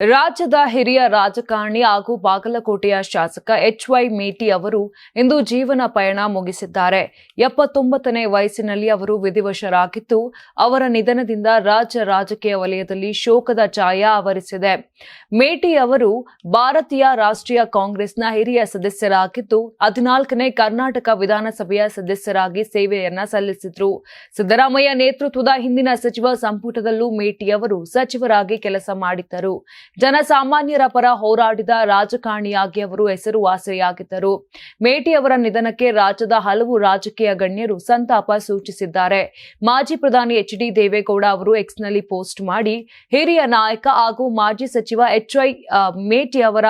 ರಾಜ್ಯದ ಹಿರಿಯ ರಾಜಕಾರಣಿ ಹಾಗೂ ಬಾಗಲಕೋಟೆಯ ಶಾಸಕ ಎಚ್ ವೈ ಮೇಟಿ ಅವರು ಇಂದು ಜೀವನ ಪಯಣ ಮುಗಿಸಿದ್ದಾರೆ. ಎಪ್ಪತ್ತೊಂಬತ್ತನೇ ವಯಸ್ಸಿನಲ್ಲಿ ಅವರು ವಿಧಿವಶರಾಗಿದ್ದು, ಅವರ ನಿಧನದಿಂದ ರಾಜ್ಯ ರಾಜಕೀಯ ವಲಯದಲ್ಲಿ ಶೋಕದ ಛಾಯ ಆವರಿಸಿದೆ. ಮೇಟಿ ಅವರು ಭಾರತೀಯ ರಾಷ್ಟ್ರೀಯ ಕಾಂಗ್ರೆಸ್ನ ಹಿರಿಯ ಸದಸ್ಯರಾಗಿದ್ದು, ಹದಿನಾಲ್ಕನೇ ಕರ್ನಾಟಕ ವಿಧಾನಸಭೆಯ ಸದಸ್ಯರಾಗಿ ಸೇವೆಯನ್ನ ಸಲ್ಲಿಸಿದ್ರು. ಸಿದ್ದರಾಮಯ್ಯ ನೇತೃತ್ವದ ಹಿಂದಿನ ಸಚಿವ ಸಂಪುಟದಲ್ಲೂ ಮೇಟಿ ಅವರು ಸಚಿವರಾಗಿ ಕೆಲಸ ಮಾಡಿದ್ದರು. ಜನಸಾಮಾನ್ಯರ ಪರ ಹೋರಾಡಿದ ರಾಜಕಾರಣಿಯಾಗಿ ಅವರು ಹೆಸರುವಾಸಿಯಾಗಿದ್ದರು ಮೇಟಿ ಅವರ ನಿಧನಕ್ಕೆ ರಾಜ್ಯದ ಹಲವು ರಾಜಕೀಯ ಗಣ್ಯರು ಸಂತಾಪ ಸೂಚಿಸಿದ್ದಾರೆ. ಮಾಜಿ ಪ್ರಧಾನಿ ಎಚ್ ಡಿ ದೇವೇಗೌಡ ಅವರು ಎಕ್ಸ್ನಲ್ಲಿ ಪೋಸ್ಟ್ ಮಾಡಿ, ಹಿರಿಯ ನಾಯಕ ಹಾಗೂ ಮಾಜಿ ಸಚಿವ ಎಚ್ ವೈ ಮೇಟಿ ಅವರ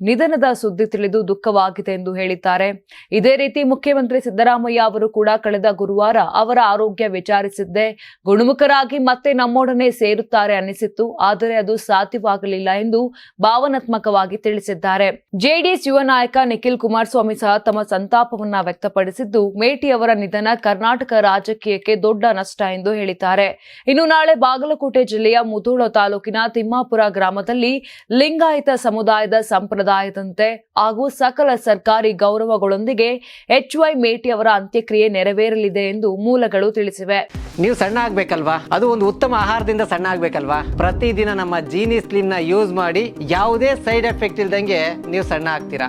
ನಿಧನದ ಸುದ್ದಿ ತಿಳಿದು ದುಃಖವಾಗಿದೆ ಎಂದು ಹೇಳಿದ್ದಾರೆ. ಇದೇ ರೀತಿ ಮುಖ್ಯಮಂತ್ರಿ ಸಿದ್ದರಾಮಯ್ಯ ಅವರು ಕೂಡ ಕಳೆದ ಗುರುವಾರ ಅವರ ಆರೋಗ್ಯ ವಿಚಾರಿಸಿದ್ದೆ. ಗುಣಮುಖರಾಗಿ ಮತ್ತೆ ನಮ್ಮೊಡನೆ ಸೇರುತ್ತಾರೆ ಅನಿಸಿತ್ತು. ಆದರೆ ಅದು ಸಾಧ್ಯವಾಗಲಿಲ್ಲ ಎಂದು ಭಾವನಾತ್ಮಕವಾಗಿ ತಿಳಿಸಿದ್ದಾರೆ. ಜೆಡಿಎಸ್ ಯುವ ನಾಯಕ ನಿಖಿಲ್ ಕುಮಾರಸ್ವಾಮಿ ಸಹ ತಮ್ಮ ಸಂತಾಪವನ್ನ ವ್ಯಕ್ತಪಡಿಸಿದ್ದು, ಮೇಟಿ ಅವರ ನಿಧನ ಕರ್ನಾಟಕ ರಾಜಕೀಯಕ್ಕೆ ದೊಡ್ಡ ನಷ್ಟ ಎಂದು ಹೇಳಿದ್ದಾರೆ. ಇನ್ನು ನಾಳೆ ಬಾಗಲಕೋಟೆ ಜಿಲ್ಲೆಯ ಮುಧೋಳ ತಾಲೂಕಿನ ತಿಮ್ಮಾಪುರ ಗ್ರಾಮದಲ್ಲಿ ಲಿಂಗಾಯತ ಸಮುದಾಯದ ಸಂಪ್ರದಾಯದಂತೆ ಹಾಗೂ ಸಕಲ ಸರ್ಕಾರಿ ಗೌರವಗಳೊಂದಿಗೆ ಎಚ್ ವೈ ಮೇಟಿ ಅವರ ಅಂತ್ಯಕ್ರಿಯೆ ನೆರವೇರಲಿದೆ ಎಂದು ಮೂಲಗಳು ತಿಳಿಸಿವೆ. ನೀವು ಸಣ್ಣ ಆಗ್ಬೇಕಲ್ವಾ? ಅದು ಒಂದು ಉತ್ತಮ ಆಹಾರದಿಂದ ಸಣ್ಣ ಆಗ್ಬೇಕಲ್ವಾ? ಪ್ರತಿದಿನ ನಮ್ಮ ಜೀನಿ ಸ್ಲಿಮ್ನ ಯೂಸ್ ಮಾಡಿ ಯಾವುದೇ ಸೈಡ್ ಎಫೆಕ್ಟ್ ಇಲ್ದಂಗೆ ನೀವು ಸಣ್ಣ ಆಗ್ತೀರಾ?